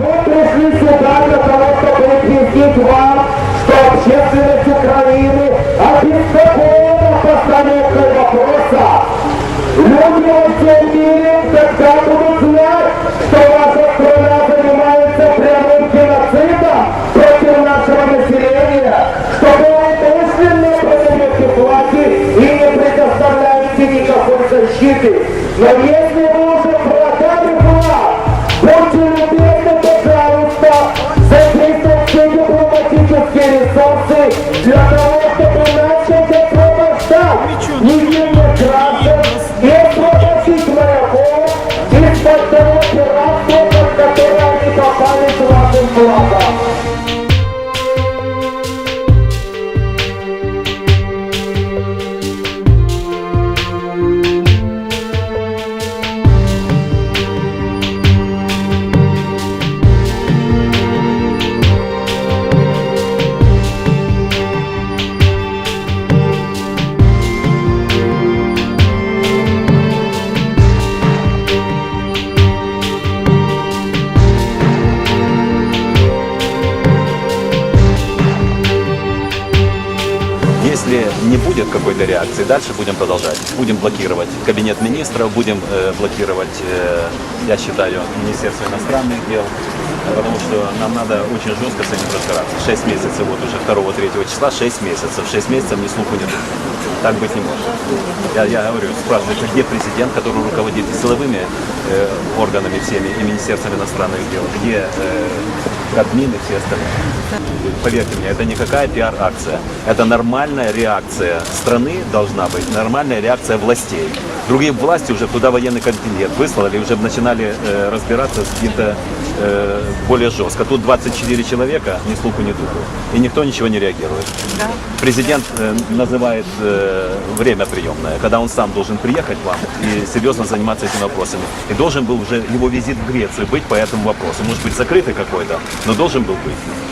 Мы пришли сюда для того, чтобы объяснить вам, что общественность Украины обеспокоена постановкой вопроса. Люди во всем мире тогда будут знать, что ваша страна занимается прямым геноцидом против нашего населения, что вы умышленно продаете платье и не предоставляете никакой защиты. Но есть Если не будет какой-то реакции, дальше будем продолжать. Будем блокировать кабинет министров, будем э, блокировать, э, я считаю, Министерство иностранных дел, потому что нам надо очень жестко с этим разбираться. 6 месяцев, вот уже 2-3 числа, 6 месяцев. 6 месяцев ни слуху, духу. Так быть не может. Я, я говорю, спрашиваю, где президент, который руководит силовыми э, органами всеми, и Министерством иностранных дел, где э, Кабмин и все остальные. Поверьте мне, это никакая пиар-акция. Это нормальная реакция страны должна быть, нормальная реакция властей. Другие власти уже туда военный контингент выслали, уже начинали э, разбираться с каким-то э, более жестко. Тут 24 человека, ни слуху, ни духу. И никто ничего не реагирует. Президент э, называет э, время приемное, когда он сам должен приехать к вам и серьезно заниматься этими вопросами. И должен был уже его визит в Грецию быть по этому вопросу. Может быть, закрытый какой-то, но должен был быть.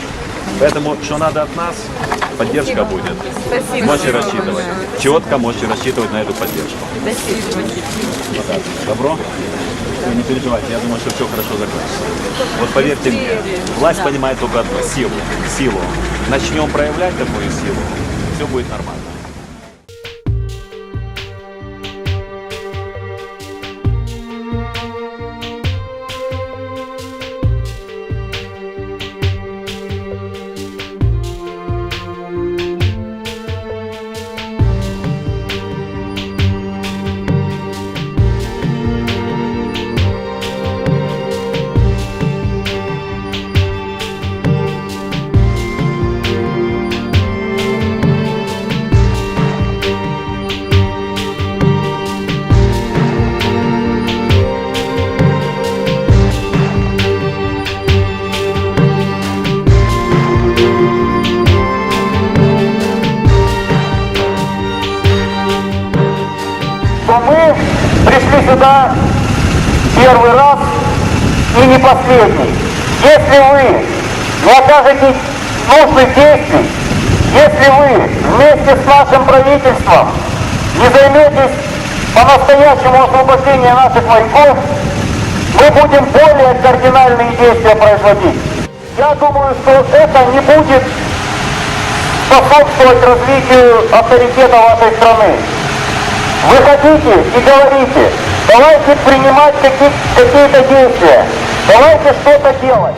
Поэтому, что надо от нас, поддержка будет. Спасибо. Можете рассчитывать. Четко можете рассчитывать на эту поддержку. Вот так. Добро? Вы не переживайте, я думаю, что все хорошо закончится. Вот поверьте мне, власть понимает только одно – силу. Силу. Начнем проявлять такую силу, все будет нормально. Сюда первый раз и не последний. Если вы не окажете нужных действий, если вы вместе с нашим правительством не займетесь по-настоящему освобождением наших моряков, мы будем более кардинальные действия производить. Я думаю, что это не будет способствовать развитию авторитета вашей страны. Вы хотите и говорите, давайте принимать какие- какие-то действия, давайте что-то делать.